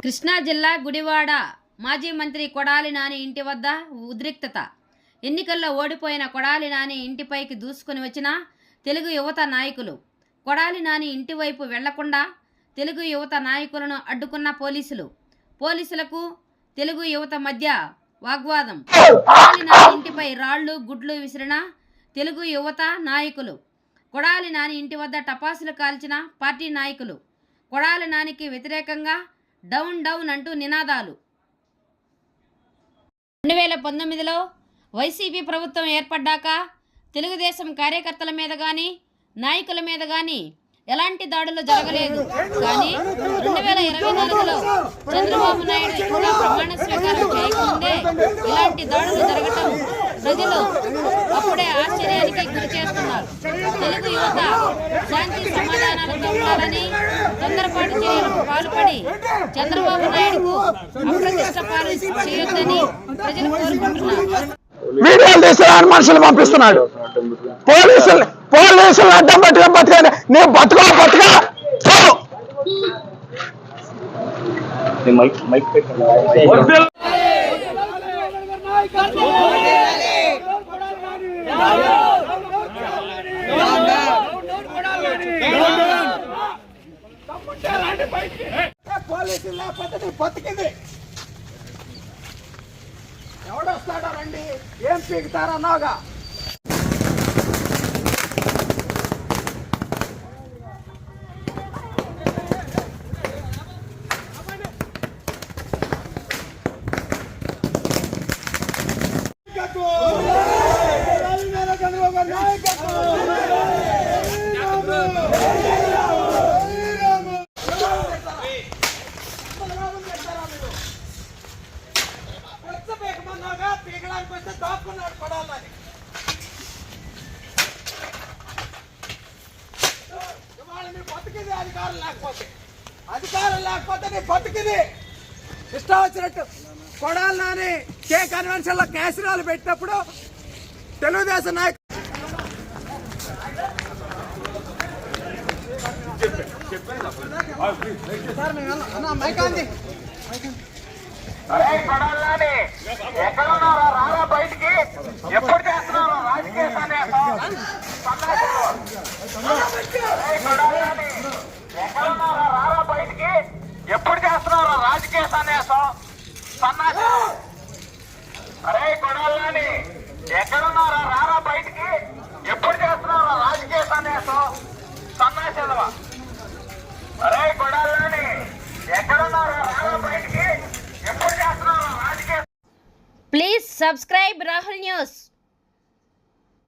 కృష్ణా జిల్లా గుడివాడ మాజీ మంత్రి కొడాలి నాని ఇంటి వద్ద ఉద్రిక్తత. ఎన్నికల్లో ఓడిపోయిన కొడాలి నాని ఇంటిపైకి దూసుకుని వచ్చిన తెలుగు యువత నాయకులు. కొడాలి నాని ఇంటి వైపు వెళ్ళకుండా తెలుగు యువత నాయకులను అడ్డుకున్న పోలీసులు. పోలీసులకు తెలుగు యువత మధ్య వాగ్వాదం. కొడాలి నాని ఇంటిపై రాళ్ళు గుడ్లు విసిరిన తెలుగు యువత నాయకులు. కొడాలి నాని ఇంటి వద్ద టపాసులు కాల్చిన పార్టీ నాయకులు. కొడాలి నానికి వ్యతిరేకంగా డౌన్ డౌన్ అంటూ నినాదాలు. రెండు వేల పంతొమ్మిదిలో వైసీపీ ప్రభుత్వం ఏర్పడ్డాక తెలుగుదేశం కార్యకర్తల మీద కానీ నాయకుల మీద కానీ ఎలాంటి దాడులు జరగలేదు. కానీ రెండు వేల ఇరవై నాలుగులో చంద్రబాబు నాయుడు ఇంకా ప్రమాణ స్వీకారం చేయకముందే ఇలాంటి దాడులు జరగటం ప్రజలు అప్పుడే ఆశ్చర్యానికి గురి చేస్తున్నారు. తెలుగు యువత శాంతి సమాధానాలతో ఉండాలని తొందరపాటు చర్యలకు పాల్పడి చంద్రబాబు నాయుడుకు అప్రతిష్ట పాలు చేయొద్దని ప్రజలు కోరుకుంటున్నారు. వీడియోలు తీసుకురాని మనుషులు పంపిస్తున్నాడు. పోలీసులు పోలీసులు అడ్డం పట్టుకొని బతకండి నీ బతుకో బతుక మైక్ లేకపోతే నీ బతికింది. ఎవడొస్తాడో రండి. ఏం పీకుతారన్నావుగా పీకడానికి వస్తే దాక్కున్నాడు పడాలని ఇవాళ నీ బతికిది అధికారం లేకపోతే అధికారం లేకపోతే నీ బతికిది. ఇష్టం వచ్చినట్టు కొడాలి నాని కే కన్వెన్షన్లో కేసరాలు పెట్టినప్పుడు తెలుగుదేశం నాయకు అన్న మైక్ అంది అరే కొడాలని ఎక్కడున్నారా? రారా బయటికి. ఎప్పుడు చేస్తున్నారా? రాజకీయ సన్యాసం సన్నాసులు. అరే కొడాలని ఎక్కడున్నారా? రారా బయటికి. ఎప్పుడు చేస్తున్నారా? రాజకీయ సన్యాసం సన్నాసులు. అరే కొడాలని ఎక్కడున్నారా? రారా బయటికి. ఎప్పుడు చేస్తున్నారా? రాజకీయ సన్యాసం సన్నాసులవా అరే కొడాలని ఎక్కడున్నారా రారా బయటికి ఎప్పుడు చేస్తున్నారా రాజకీయ ప్లీజ్ సబ్స్క్రైబ్ రాహుల్ న్యూస్.